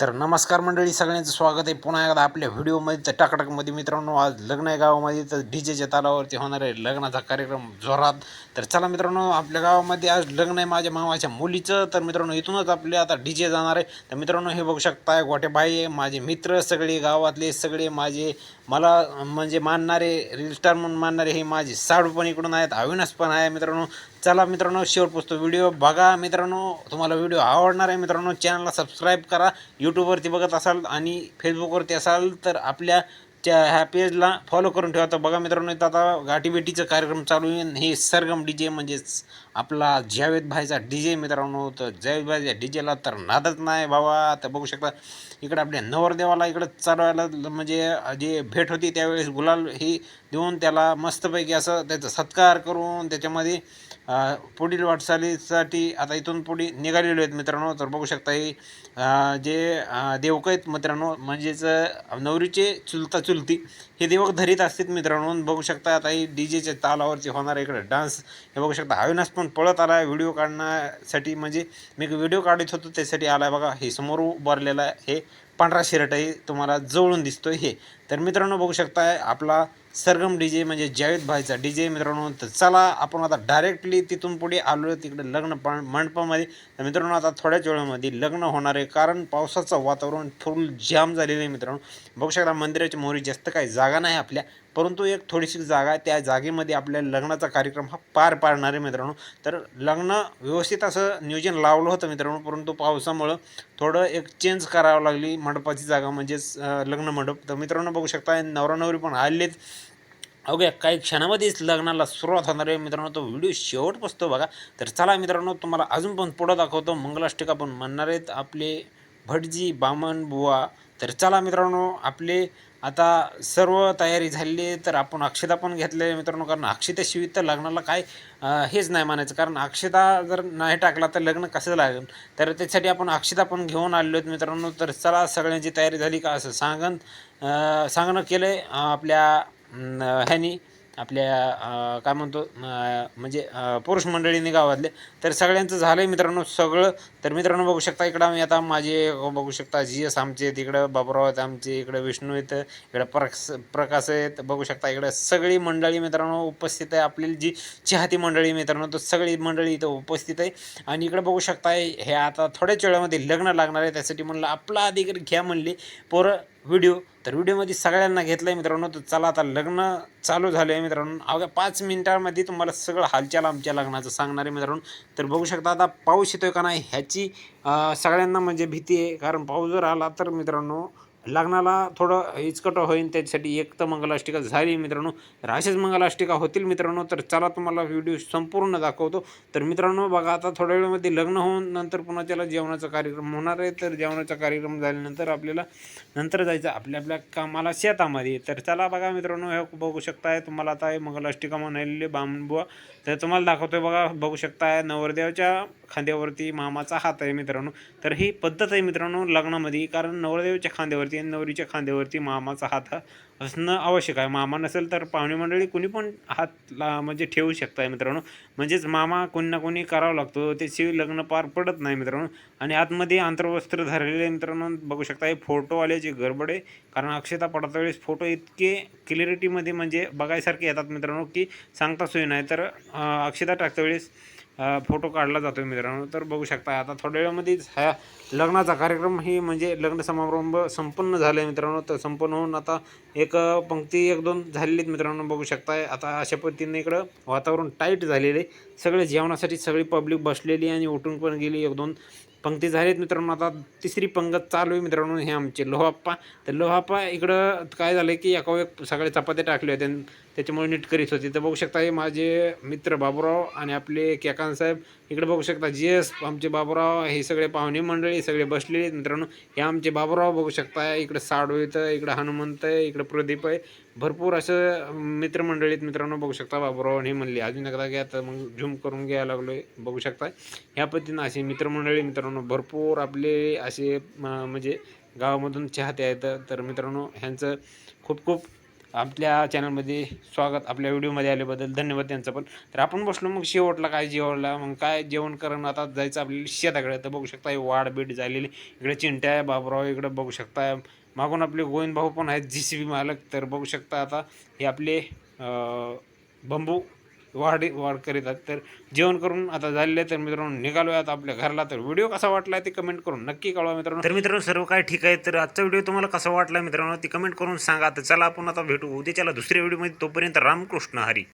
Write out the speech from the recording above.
तर नमस्कार मंडळी सगळ्यांचं स्वागत आहे. पुन्हा एकदा आपल्या व्हिडिओमध्ये तर टाकटाकमध्ये मित्रांनो आज लग्न आहे गावामध्ये. तर डी जेच्या तालावरती होणार आहे लग्नाचा कार्यक्रम जोरात. तर चला मित्रांनो आपल्या गावामध्ये आज लग्न आहे माझ्या मामाच्या मुलीचं. तर मित्रांनो इथूनच आपले आता डी जे जाणार आहे. तर मित्रांनो हे बघू शकताय गोटे भाई आहे माझे मित्र सगळे गावातले सगळे माझे मला म्हणजे मानणारे रिलस्टार म्हणून मानणारे हे माझे साडू पण इकडून आहेत अविनाश पण आहे मित्रांनो. चला मित्रांनो शेवट पोचतो व्हिडिओ बघा. मित्रांनो तुम्हाला व्हिडिओ आवडणार आहे मित्रांनो चॅनलला सबस्क्राईब करा. यूट्यूबवरती बघत असाल आणि फेसबुकवरती असाल तर आपल्या त्या ह्या पेजला फॉलो करून ठेवा. तर बघा मित्रांनो इथं आता गाठीबेटीचं कार्यक्रम चालू आहे. हे सरगम डी जे म्हणजेच आपला जावेद भाईचा डी जे मित्रांनो तर जावेद भाईच्या डी जेला तर नादच नाही बाबा. तर बघू शकता इकडे आपल्या नवरदेवाला इकडं चालवायला म्हणजे जे भेट होती त्यावेळेस गुलाल ही देऊन त्याला मस्तपैकी असं त्याचा सत्कार करून त्याच्यामध्ये पुढील वाटचालीसाठी आता इथून पुढे निघालेलो आहेत मित्रांनो. तर बघू शकता ही जे देवक देवकं आहेत मित्रांनो म्हणजेच नवरीचे चुलता चुलती हे देवक धरीत असतात मित्रांनो. बघू शकता आता ही डी जेच्या तालावरती होणारा इकडे डान्स हे बघू शकता अविनाश पण पळत आला आहे व्हिडिओ काढण्यासाठी. म्हणजे मी व्हिडिओ काढत होतो त्यासाठी आला आहे बघा हे समोर उभारलेलं आहे. हे पांढरा शिरटही तुम्हाला जवळून दिसतोय हे. तर मित्रांनो बघू शकताय आपला सरगम डी जे म्हणजे जावेद भाईचा डी जे मित्रांनो तर चला आपण आता डायरेक्टली तिथून पुढे आलो तिकडे लग्न पण मंडपामध्ये. तर मित्रांनो आता थोड्याच वेळामध्ये लग्न होणार आहे कारण पावसाचं वातावरण फुल जाम झालेलं आहे मित्रांनो. बघू शकता मंदिराच्या मोहरी जास्त काही जागा नाही आपल्या परंतु एक थोडीशी जागा आहे. त्या जागेमध्ये आपल्या लग्नाचा कार्यक्रम हा पार पाडणार आहे मित्रांनो. तर लग्न व्यवस्थित असं नियोजन लावलं होतं मित्रांनो परंतु पावसामुळं थोडं एक चेंज करावं लागली मंडपाची जागा म्हणजेच लग्न मंडप. तर मित्रांनो बघू शकता नवरा नवरी पण आलेत. अवघ्या काही क्षणामध्येच लग्नाला सुरुवात होणार आहे. मित्रांनो तो व्हिडिओ शेवट बसतो बघा. तर चला मित्रांनो तुम्हाला अजून पण पुढं दाखवतो. मंगलाष्टिका पण म्हणणार आहेत आपले भटजी बामण बुवा. तर चला मित्रांनो आपले आता सर्व तयारी झालेली आहे. तर आपण अक्षता पण घेतले मित्रांनो कारण अक्षतेशिवाय तर लग्नाला काय हेच नाही म्हणायचं. कारण अक्षता जर नाही टाकला तर लग्न कसं लागेल? तर त्याच्यासाठी आपण अक्षता पण घेऊन आलेलो आहेत मित्रांनो. तर चला सगळ्यांची तयारी झाली का असं सांगन सांगणं केलं आहे आपल्या ह्यानी आपल्या काय म्हणतो म्हणजे पुरुष मंडळीने गावातले तर सगळ्यांचं झालं आहे मित्रांनो सगळं. तर मित्रांनो बघू शकता इकडं आम्ही आता माझे बघू शकता जी एस आमचे आहेत इकडं बाबुराव आहेत आमचे इकडं विष्णू आहेत इकडं प्रकाश प्रकाश आहेत. बघू शकता इकडं सगळी मंडळी मित्रांनो उपस्थित आहे. आपली जी चाहती मंडळी मित्रांनो तर सगळी मंडळी इथं उपस्थित आहे. आणि इकडं बघू शकताय हे आता थोड्याच वेळामध्ये लग्न लागणार आहे त्यासाठी म्हणलं आपला अधिकारी घ्या म्हणले. पोरं व्हिडिओ तर व्हिडिओमध्ये सगळ्यांना घेतलं आहे मित्रांनो. तर चला आता लग्न चालू झालं आहे मित्रांनो. अवघ्या पाच मिनिटांमध्ये तुम्हाला सगळं हालचाल आमच्या लग्नाचं सांगणार आहे मित्रांनो. तर बघू शकता आता पाऊस येतोय का नाही ह्याची सगळ्यांना म्हणजे भीती आहे. कारण पाऊस जर आला तर मित्रांनो लग्नाला थोडं हिचकट होईल त्याच्यासाठी एक तर मंगलाष्टिका झाली मित्रांनो. तर मंगलाष्टिका होतील मित्रांनो तर चला तुम्हाला व्हिडिओ संपूर्ण दाखवतो. तर मित्रांनो बघा आता थोड्या वेळामध्ये लग्न होऊन नंतर पुन्हा त्याला जेवणाचा कार्यक्रम होणार आहे तर जेवणाचा कार्यक्रम झाल्यानंतर आपल्याला नंतर जायचं आपल्या आपल्या कामाला शेतामध्ये. तर चला बघा मित्रांनो हे बघू शकताय तुम्हाला आता हे मंगलाष्टिका म्हणालेले बामणबुवा तर तुम्हाला दाखवतोय बघा बघू शकताय नवरदेवाच्या खांद्यावरती मामाचा हात आहे मित्रांनो. तर ही पद्धत आहे मित्रांनो लग्नामध्ये कारण नवरदेवाच्या खांद्यावरती आणि नवरीच्या खांद्यावरती मामाचा हात असणं आवश्यक आहे. मामा नसेल तर पाहुणे मंडळी कुणी पण हात ला म्हणजे ठेवू शकताय मित्रांनो. म्हणजेच मामा कोणी ना कोणी करावा लागतो. त्याची लग्न पार पडत नाही मित्रांनो. आणि आतमध्ये आंतरवस्त्र धरलेले मित्रांनो बघू शकता हे फोटोवाल्याची गडबड आहे. कारण अक्षता पडता वेळेस फोटो इतके क्लिअरिटीमध्ये म्हणजे बघायसारखे येतात मित्रांनो की सांगता सोय नाही. तर अक्षता टाकता वेळेस फोटो काढला जातो मित्रांनो. तर बघू शकता आता थोड्या वेळामध्येच ह्या लग्नाचा कार्यक्रम ही म्हणजे लग्न समारंभ संपन्न झाले आहे मित्रांनो. तर संपन्न होऊन आता एक पंक्ती एक दोन झालेली आहेत मित्रांनो बघू शकताय. आता अशा पद्धतीने इकडं वातावरण टाईट झालेलं आहे सगळे जेवणासाठी सगळी पब्लिक बसलेली आणि उठून पण गेली एक दोन. पंक्ती झालीत मित्रांनो. आता तिसरी पंगत चालू आहे मित्रांनो हे आमचे लोहाप्पा. तर लोहाप्पा इकडं काय झालं की एका एक सगळे चपात्या टाकले होते आणि त्याच्यामुळे नीट करीत होते. तर बघू शकता हे माझे मित्र बाबूराव आणि आपले केकांसाहेब इकडे बघू शकता. जी एस आमचे बाबूराव हे सगळे पाहुणे मंडळी सगळे बसलेले आहेत मित्रांनो. हे आमचे बाबूराव बघू शकता. इकडे साडू येतं इकडे हनुमंत आहे इकडे प्रदीप आहे. भरपूर असं मित्रमंडळी आहेत मित्रांनो बघू शकता बाबूराव हे म्हणले अजून एकदा घ्या तर मग झूम करून घ्यायला लागलो बघू शकता. ह्या पद्धतीनं असे मित्रमंडळी मित्रांनो भरपूर आपले असे म- म्हणजे गावामधून चाहते आहेत. तर मित्रांनो ह्यांचं खूप खूप आपल्या चॅनलमध्ये स्वागत. आपल्या व्हिडिओमध्ये आल्याबद्दल धन्यवाद त्यांचं पण. तर आपण बसलो मग शेवटला काय जेवणला मग काय जेवण करून आता जायचं आपल्याला शेताकडे. तर बघू शकता वाढ बीट झालेली. इकडे चिंट्या आहे बाबराव इकडे बघू शकता मागून आपले गोविंद भाऊ पण आहेत जी सी बी मालक. तर बघू शकता आता हे आपले बंबू वाढ वाढ करीत आहेत. तर जेवण करून आता झालेले तर मित्रांनो निघालो आपल्या घरला. तर व्हिडिओ कसा वाटला ते कमेंट करून नक्की कळवा मित्रांनो. तर मित्रांनो सर्व काय ठीक आहे. तर आजचा व्हिडिओ तुम्हाला कसा वाटला मित्रांनो ती कमेंट करून सांगा. तर चला आपण आता भेटू. उद्याच्याला दुसऱ्या व्हिडिओमध्ये. तोपर्यंत रामकृष्ण हरी.